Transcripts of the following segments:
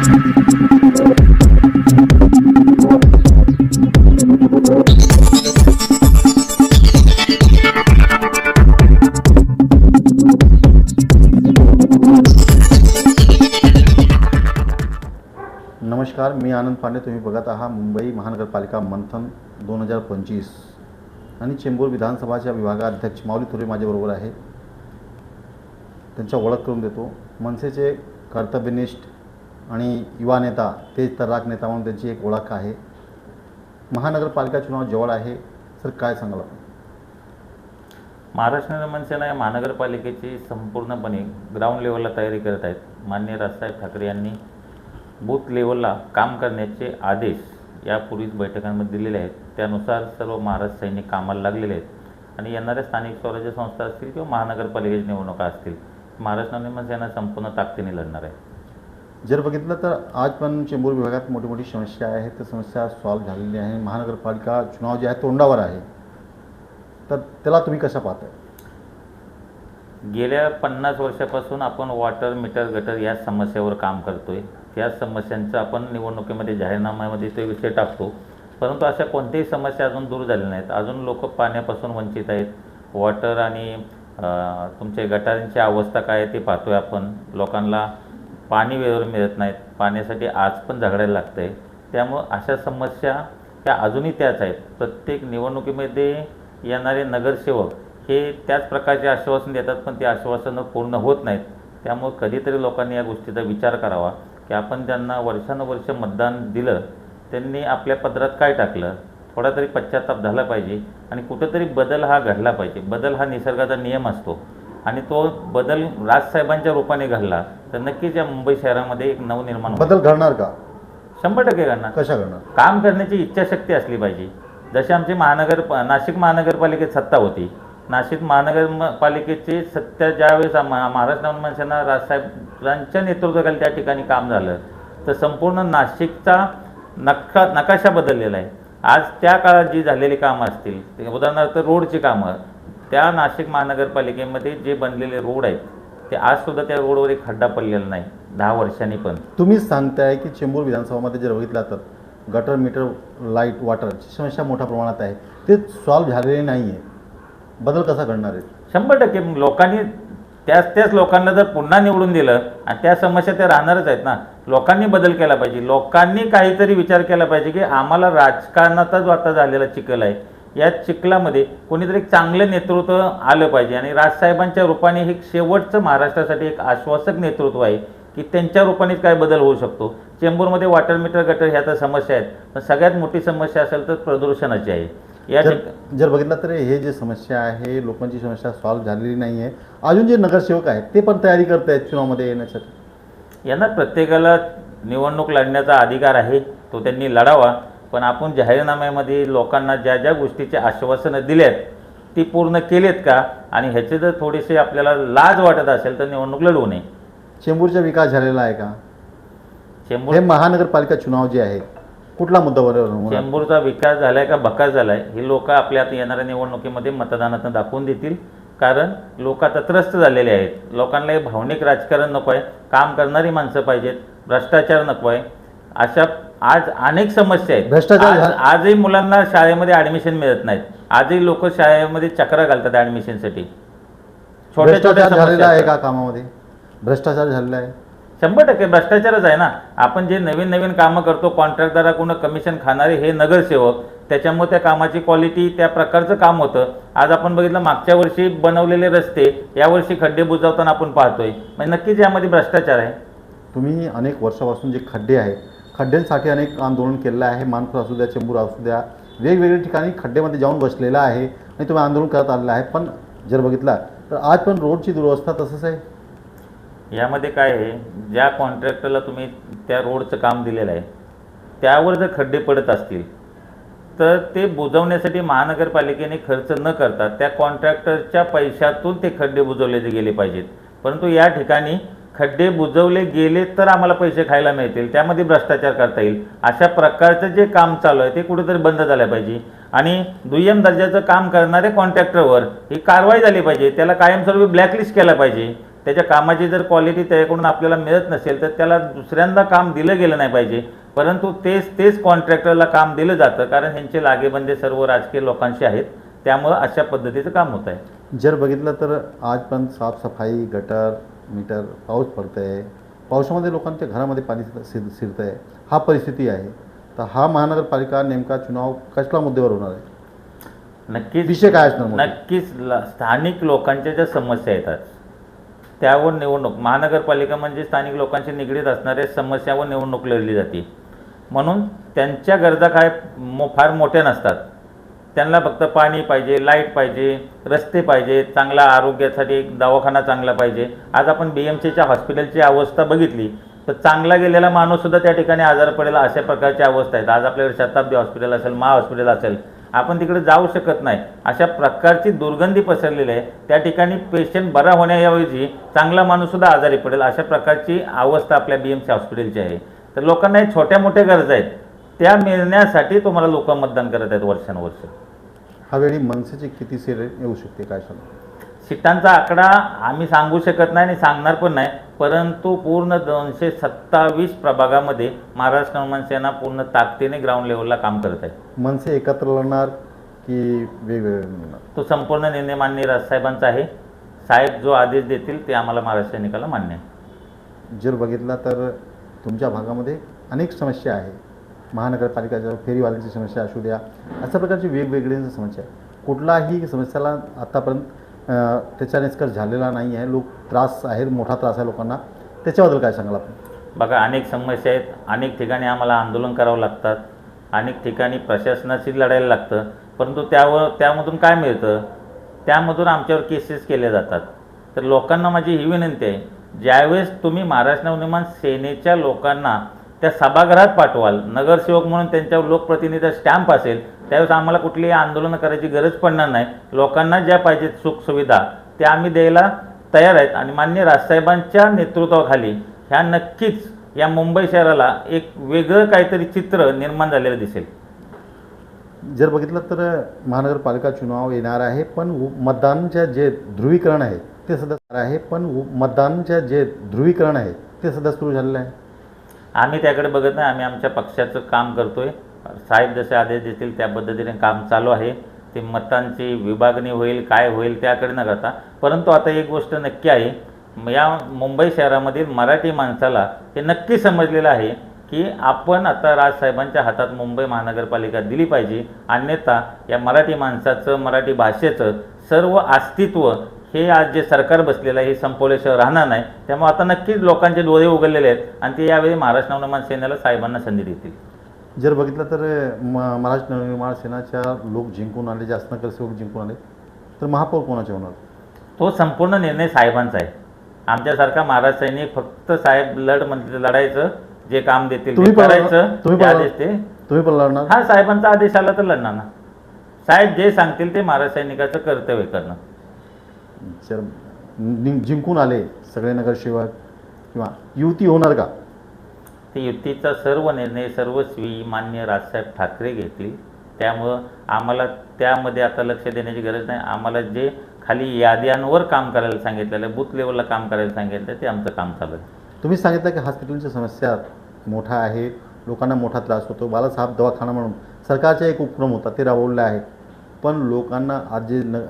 नमस्कार मी आनंद पांडे तुम्ही बघत आहात मुंबई महानगरपालिका मंथन दोन हजार पंचवीस. आणि चेंबूर विधानसभाच्या विभागाध्यक्ष माऊली थोरे माझ्याबरोबर आहे. त्यांच्या ओळख करून देतो. मनसेचे कर्तव्यनिष्ठ आणि युवा नेता तेज तर्राक नेता म्हणून त्यांची एक ओळख आहे. महानगरपालिका चुनाव जवळ आहे. सर काय सांगाल आपण? महाराष्ट्र निर्माण सेना या महानगरपालिकेची संपूर्णपणे ग्राउंड लेवलला तयारी करत आहेत. माननीय राजसाहेब ठाकरे यांनी बूथ लेवलला काम करण्याचे आदेश यापूर्वीच बैठकांमध्ये दिलेले आहेत. त्यानुसार सर्व महाराष्ट्र सैनिक कामाला लागलेले आहेत आणि येणाऱ्या स्थानिक स्वराज्य संस्था असतील किंवा महानगरपालिकेच्या निवडणुका असतील महाराष्ट्र निर्माण सेना संपूर्ण ताकदीने लढणार आहे. जर बघितलं तर आज पण चेंबूर विभागात मोठी मोठी समस्या आहे. त्या समस्या सॉल्व्ह झालेली आहे. महानगरपालिका चुनाव जे आहे तोंडावर आहे. तर त्याला तुम्ही कसं पाहताय? गेल्या पन्नास वर्षापासून आपण वॉटर मीटर गटर या समस्येवर काम करतो आहे त्या समस्यांचं आपण निवडणुकीमध्ये जाहीरनाम्यामध्ये ते विषय टाकतो. परंतु अशा कोणत्याही समस्या अजून दूर झालेल्या नाहीत. अजून लोक पाण्यापासून वंचित आहेत. वॉटर आणि तुमच्या तुमचे अवस्था काय आहे ते पाहतोय आपण. लोकांना पाणी वेळेवर मिळत नाहीत. पाण्यासाठी आज पण झगडायला लागतं आहे त्यामुळं अशा समस्या त्या अजूनही त्याच आहेत. प्रत्येक निवडणुकीमध्ये येणारे नगरसेवक हे त्याच प्रकारचे आश्वासन देतात पण ते आश्वासनं पूर्ण होत नाहीत. त्यामुळं कधीतरी लोकांनी या गोष्टीचा विचार करावा की आपण ज्यांना वर्षानुवर्ष मतदान दिलं त्यांनी आपल्या पदरात काय टाकलं? थोडा तरी पश्चाताप झाला पाहिजे आणि कुठंतरी बदल हा घडला पाहिजे. बदल हा निसर्गाचा नियम असतो. आणि तो बदल राजसाहेबांच्या रूपाने घडला तर नक्कीच या मुंबई शहरामध्ये एक नवनिर्माण होईल. बदल घडणार का? शंभर टक्के घडणार. कशा घडणार? काम करण्याची इच्छाशक्ती असली पाहिजे. जशी आमची महानगर नाशिक महानगरपालिकेत सत्ता होती नाशिक महानगर म- पालिकेची सत्ता ज्यावेळेस महाराष्ट्र नवनिर्माण सेना राजसाहेबांच्या नेतृत्वाखाली त्या ठिकाणी काम झालं तर संपूर्ण नाशिकचा नका नकाशा बदललेला आहे. आज त्या काळात जी झालेली कामं असतील ते उदाहरणार्थ रोडची कामं त्या नाशिक महानगरपालिकेमध्ये जे बनलेले रोड आहेत ते आजसुद्धा त्या रोडवर एक खड्डा पडलेला नाही दहा वर्षांनी पण. तुम्हीच सांगताय की चेंबूर विधानसभामध्ये जर बघितलं तर गटर मीटर लाइट वॉटरची समस्या मोठ्या प्रमाणात आहे. ते सॉल्व्ह झालेले नाही आहे बदल कसा घडणार आहे? शंभर टक्के. लोकांनी त्याच त्याच लोकांना जर पुन्हा निवडून दिलं आणि त्या समस्या त्या राहणारच आहेत ना लोकांनी बदल केला पाहिजे. लोकांनी काहीतरी विचार केला पाहिजे की आम्हाला राजकारणाचा जो आता झालेला चिखल आहे. या चिखलामध्ये कोणीतरी चांगलं नेतृत्व आलं पाहिजे. आणि राजसाहेबांच्या रूपाने हे शेवटचं महाराष्ट्रासाठी एक आश्वासक नेतृत्व आहे की त्यांच्या रूपानेच काय बदल होऊ शकतो. चेंबूरमध्ये वॉटर मीटर गटर ह्या तर समस्या आहेत पण सगळ्यात मोठी समस्या असेल तर प्रदूषणाची आहे. या जर बघितलं तर हे जे समस्या आहे लोकांची समस्या सॉल्व्ह झालेली नाही आहे अजून जे नगरसेवक आहेत ते पण तयारी करत आहेत चुनावमध्ये येण्यासाठी. यांना प्रत्येकाला निवडणूक लढण्याचा अधिकार आहे तो त्यांनी लढावा. पण आपण जाहीरनाम्यामध्ये लोकांना ज्या ज्या गोष्टीचे आश्वासनं दिलेत ती पूर्ण केलेत का? आणि ह्याचे जर थोडेसे आपल्याला लाज वाटत असेल तर निवडणूक लढवू नये. चेंबूरचा विकास झालेला आहे का? चेंबूर हे महानगरपालिका चुनाव जे आहे कुठला मुद्दा बरोबर? चेंबूरचा विकास झालाय का भकास झालाय? हे लोक आपल्या आता येणाऱ्या निवडणुकीमध्ये मतदानातून दाखवून देतील. कारण लोक आता त्रस्त झालेले आहेत. लोकांना हे भावनिक राजकारण नको आहे काम करणारी माणसं पाहिजेत. भ्रष्टाचार नको आहे अशा आज अनेक समस्या आहेत. भ्रष्टाचार आज- आजही मुलांना शाळेमध्ये ॲडमिशन मिळत नाहीत. आजही लोक शाळेमध्ये चक्रा घालतात ॲडमिशनसाठी छोट्या छोट्या भ्रष्टाचार झालेला समस्या आहे. का कामामध्ये? भ्रष्टाचार झालेला आहे? शंभर टक्के भ्रष्टाचारच आहे ना. आपण जे नवीन नवीन कामं करतो कॉन्ट्रॅक्टदाराकडून कमिशन खाणारे हे नगरसेवक त्याच्यामुळे त्या कामाची क्वालिटी त्या प्रकारचं काम होतं. आज आपण बघितलं मागच्या वर्षी बनवलेले रस्ते यावर्षी खड्डे बुजवताना आपण पाहतोय. म्हणजे नक्कीच यामध्ये भ्रष्टाचार आहे. तुम्ही अनेक वर्षापासून जे खड्डे आहे खड्ड्यांसाठी अनेक आंदोलन केलेलं आहे. मानपूर असू द्या चेंबूर असू द्या वेगवेगळ्या ठिकाणी खड्डेमध्ये जाऊन बसलेला आहे आणि तुम्ही आंदोलन करत आलेलं आहे. पण जर बघितला तर आज पण रोडची दुरवस्था तसंच आहे. यामध्ये काय आहे ज्या कॉन्ट्रॅक्टरला तुम्ही त्या रोडचं काम दिलेलं आहे त्यावर जर खड्डे पडत असतील तर ते बुजवण्यासाठी महानगरपालिकेने खर्च न करता त्या कॉन्ट्रॅक्टरच्या पैशातून ते खड्डे बुजवले गेले पाहिजेत. परंतु या ठिकाणी खड्डे बुजवले गेले तर आम्हाला पैसे खायला मिळतील. त्यामध्ये भ्रष्टाचार करता येईल. अशा प्रकारचं जे काम चालू आहे ते कुठेतरी बंद झालं पाहिजे. आणि दुय्यम दर्जाचं काम करणाऱ्या कॉन्ट्रॅक्टरवर ही कारवाई झाली पाहिजे. त्याला कायमस्वरूपी ब्लॅकलिस्ट केला पाहिजे. त्याच्या कामाची जर क्वालिटी त्याच्याकडून आपल्याला मिळत नसेल तर त्याला दुसऱ्यांदा काम दिलं गेलं नाही पाहिजे. परंतु तेच तेच कॉन्ट्रॅक्टरला काम दिलं जातं कारण ह्यांचे लागेबंदे सर्व राजकीय लोकांशी आहेत. त्यामुळं अशा पद्धतीचं काम होत आहे जर बघितलं तर आजपर्यंत साफसफाई गटर मीटर पाऊस पडत आहे पावसामध्ये लोकांच्या घरामध्ये पाणी शिर शिरतं आहे हा परिस्थिती आहे. तर हा महानगरपालिका नेमका चुनाव कसल्या मुद्द्यावर होणार आहे? नक्कीच विषय काय असणार? नक्कीच स्थानिक लोकांच्या ज्या समस्या येतात त्यावर निवडणूक महानगरपालिका म्हणजे स्थानिक लोकांशी निगडीत असणाऱ्या समस्यावर निवडणूक लढली जाते. म्हणून त्यांच्या गरजा काय मो फार मोठ्या नसतात. त्यांना फक्त पाणी पाहिजे लाइट पाहिजे रस्ते पाहिजे चांगला आरोग्यासाठी एक दवाखाना चांगला पाहिजे. आज आपण बी एम सीच्या हॉस्पिटलची अवस्था बघितली तर चांगला गेलेला माणूससुद्धा त्या ठिकाणी आजार पडेल अशा प्रकारची अवस्था आहेत आज आपल्याकडे शताब्दी हॉस्पिटल असेल महा हॉस्पिटल असेल आपण तिकडे जाऊ शकत नाही. अशा प्रकारची दुर्गंधी पसरलेली आहे. त्या ठिकाणी पेशंट बरा होण्याऐवजी चांगला माणूससुद्धा आजारी पडेल अशा प्रकारची अवस्था आपल्या बी एम सी हॉस्पिटलची आहे. तर लोकांना हे छोट्या मोठ्या गरजा आहेत. त्या मिळण्यासाठी तुम्हाला लोक मतदान करत आहेत वर्षानुवर्ष. ह्यावेळी मनसेची किती सीट येऊ शकते काय सांगा? सीटांचा आकडा आम्ही सांगू शकत नाही आणि सांगणार पण नाही परंतु पूर्ण दोनशे सत्तावीस प्रभागामध्ये महाराष्ट्र नवमान सेना पूर्ण ताकदीने ग्राउंड लेवलला काम करत आहे. मनसे एकत्र लढणार की वेगवेगळे लढणार तो संपूर्ण निर्णय मान्य राजसाहेबांचा आहे. साहेब जो आदेश देतील ते आम्हाला महाराष्ट्र सैनिकाला मान्य आहे. जर बघितला तर तुमच्या भागामध्ये अनेक समस्या आहे. महानगरपालिकाच्या फेरीवाल्यांची समस्या असू द्या अशा प्रकारची वेगवेगळ्या समस्या. कुठलाही समस्याला आत्तापर्यंत त्याचा निष्कर्ष झालेला नाही आहे. लोक त्रास आहे मोठा त्रास आहे लोकांना. त्याच्याबद्दल काय सांगाल आपण? बघा अनेक समस्या आहेत. अनेक ठिकाणी आम्हाला आंदोलन करावं लागतात अनेक ठिकाणी प्रशासनाशी लढायला लागतं. परंतु त्यावर त्यामधून काय मिळतं? त्यामधून आमच्यावर केसेस केल्या जातात. तर लोकांना माझी ही विनंती आहे ज्यावेळेस तुम्ही महाराष्ट्र नवनिर्माण सेनेच्या लोकांना त्या सभागृहात पाठवाल. नगरसेवक म्हणून त्यांच्यावर लोकप्रतिनिधी स्टॅम्प असेल त्यावेळेस आम्हाला कुठलीही आंदोलनं करायची गरज पडणार नाही. लोकांना ज्या पाहिजेत सुखसुविधा त्या आम्ही द्यायला तयार आहेत. आणि मान्य राजसाहेबांच्या नेतृत्वाखाली ह्या नक्कीच या मुंबई शहराला एक वेगळं काहीतरी चित्र निर्माण झालेलं दिसेल. जर बघितलं तर महानगरपालिका चुनाव येणार आहे पण मतदानच्या जे ध्रुवीकरण आहे ते सध्या आहे पण मतदानच्या जे ध्रुवीकरण आहे ते सध्या सुरू झालेलं आहे. आम्ही त्याकडे बघत नाही आम्ही आमच्या पक्षाचं काम करतो आहे साहेब जसे आदेश देतील त्या पद्धतीने काम चालू आहे. ते मतांची विभागणी होईल काय होईल त्याकडे न करता परंतु आता एक गोष्ट नक्की आहे या मुंबई शहरामधील मराठी माणसाला हे नक्की समजलेलं आहे की आपण आता राजसाहेबांच्या हातात मुंबई महानगरपालिका दिली पाहिजे. अन्यथा या मराठी माणसाचं मराठी भाषेचं सर्व अस्तित्व हे आज जे सरकार बसलेलं आहे हे संपवल्याशिवाय राहणार नाही. त्यामुळे आता नक्कीच लोकांचे डोळे उघडलेले आहेत आणि ते यावेळी महाराष्ट्र नवनिर्माण सेनेला साहेबांना संधी देतील. जर बघितलं तर म महाराष्ट्र नवनिर्माण सेनाच्या लोक जिंकून आले जास्त नगरसेवक जिंकून आले तर महापौर कोणाचे होणार? तो संपूर्ण निर्णय साहेबांचा आहे. आमच्यासारखा महाराज सैनिक फक्त साहेब लढ म्हणजे लढायचं जे काम देतील तुम्ही करायचं तुम्ही आदेश ते. तुम्ही पण लढणार? हा साहेबांचा आदेश आला तर लढणार ना. साहेब जे सांगतील ते महाराज सैनिकाचं कर्तव्य करणं. जर नि- जिंकून आले सगळे नगरसेवक किंवा युती होणार का? ते युतीचा सर्व निर्णय सर्वस्वी मान्य राजसाहेब ठाकरे घेतील. त्यामुळं आम्हाला त्यामध्ये आता लक्ष देण्याची गरज नाही. आम्हाला जे खाली याद्यांवर काम करायला सांगितलेलं आहे बूथ लेवलला काम करायला सांगितलं आहे ते आमचं काम चालू आहे. तुम्ही सांगितलं की हॉस्पिटलची समस्या मोठा आहे लोकांना मोठा त्रास होतो. बालासाहेब दवाखाना म्हणून सरकारचा एक उपक्रम होता ते राबवलेला आहे. पण लोकांना आज जे न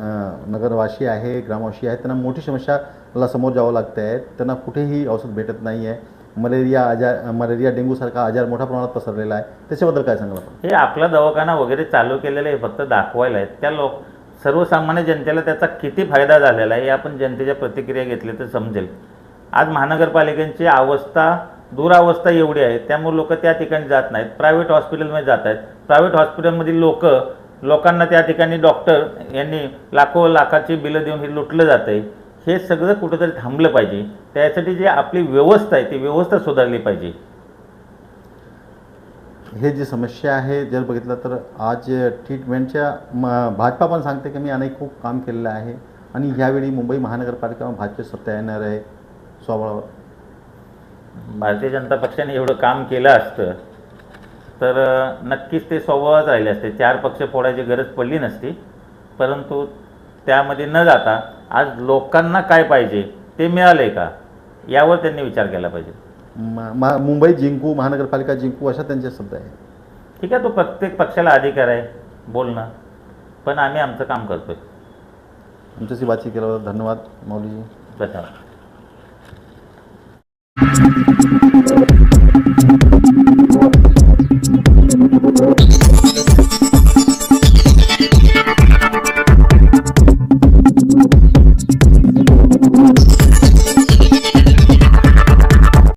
नगरवासी आहे ग्रामवासी आहे त्यांना मोठी समस्याला समोर जावं लागतं आहे त्यांना कुठेही औषध भेटत नाही आहे मलेरिया आजार मलेरिया डेंग्यूसारखा आजार मोठ्या प्रमाणात पसरलेला आहे. त्याच्याबद्दल काय सांगाल आपण? हे आपला दवाखाना वगैरे चालू केलेलं आहे फक्त दाखवायला आहे त्या लोक सर्वसामान्य जनतेला त्याचा किती फायदा झालेला आहे हे आपण जनतेच्या प्रतिक्रिया घेतली तर समजेल. आज महानगरपालिकेची अवस्था दुरावस्था एवढी आहे. त्यामुळे लोक त्या ठिकाणी जात नाहीत. प्रायव्हेट हॉस्पिटलमध्ये जात आहेत. प्रायव्हेट हॉस्पिटलमधील लोक लोकांना त्या ठिकाणी डॉक्टर यांनी लाखो लाखाची बिलं देऊन हे लुटलं जातं आहे हे सगळं कुठंतरी थांबलं पाहिजे. त्यासाठी जी आपली व्यवस्था आहे ती व्यवस्था सुधारली पाहिजे. हे जी समस्या आहे जर बघितलं तर आज ट्रीटमेंटच्या म भाजपा पण सांगते की मी अनेक खूप काम केलेलं आहे आणि ह्यावेळी मुंबई महानगरपालिका भाजप सत्ता येणार आहे स्वबळावर भारतीय जनता पक्षाने एवढं काम केलं असतं तर नक्कीच ते स्वभावात राहिले असते. चार पक्ष फोडायची गरज पडली नसती. परंतु त्यामध्ये न जाता आज लोकांना काय पाहिजे ते मिळाले का? यावर त्यांनी विचार केला पाहिजे. मा- मुंबई जिंकू महानगरपालिका जिंकू अशा त्यांचे शब्द आहे. ठीक आहे तो प्रत्येक पक्षाला अधिकार आहे बोलणं. पण आम्ही आमचं काम करतोय. आमच्याशी बातचीत केल्याबद्दल धन्यवाद माऊलीजी. धन्यवाद.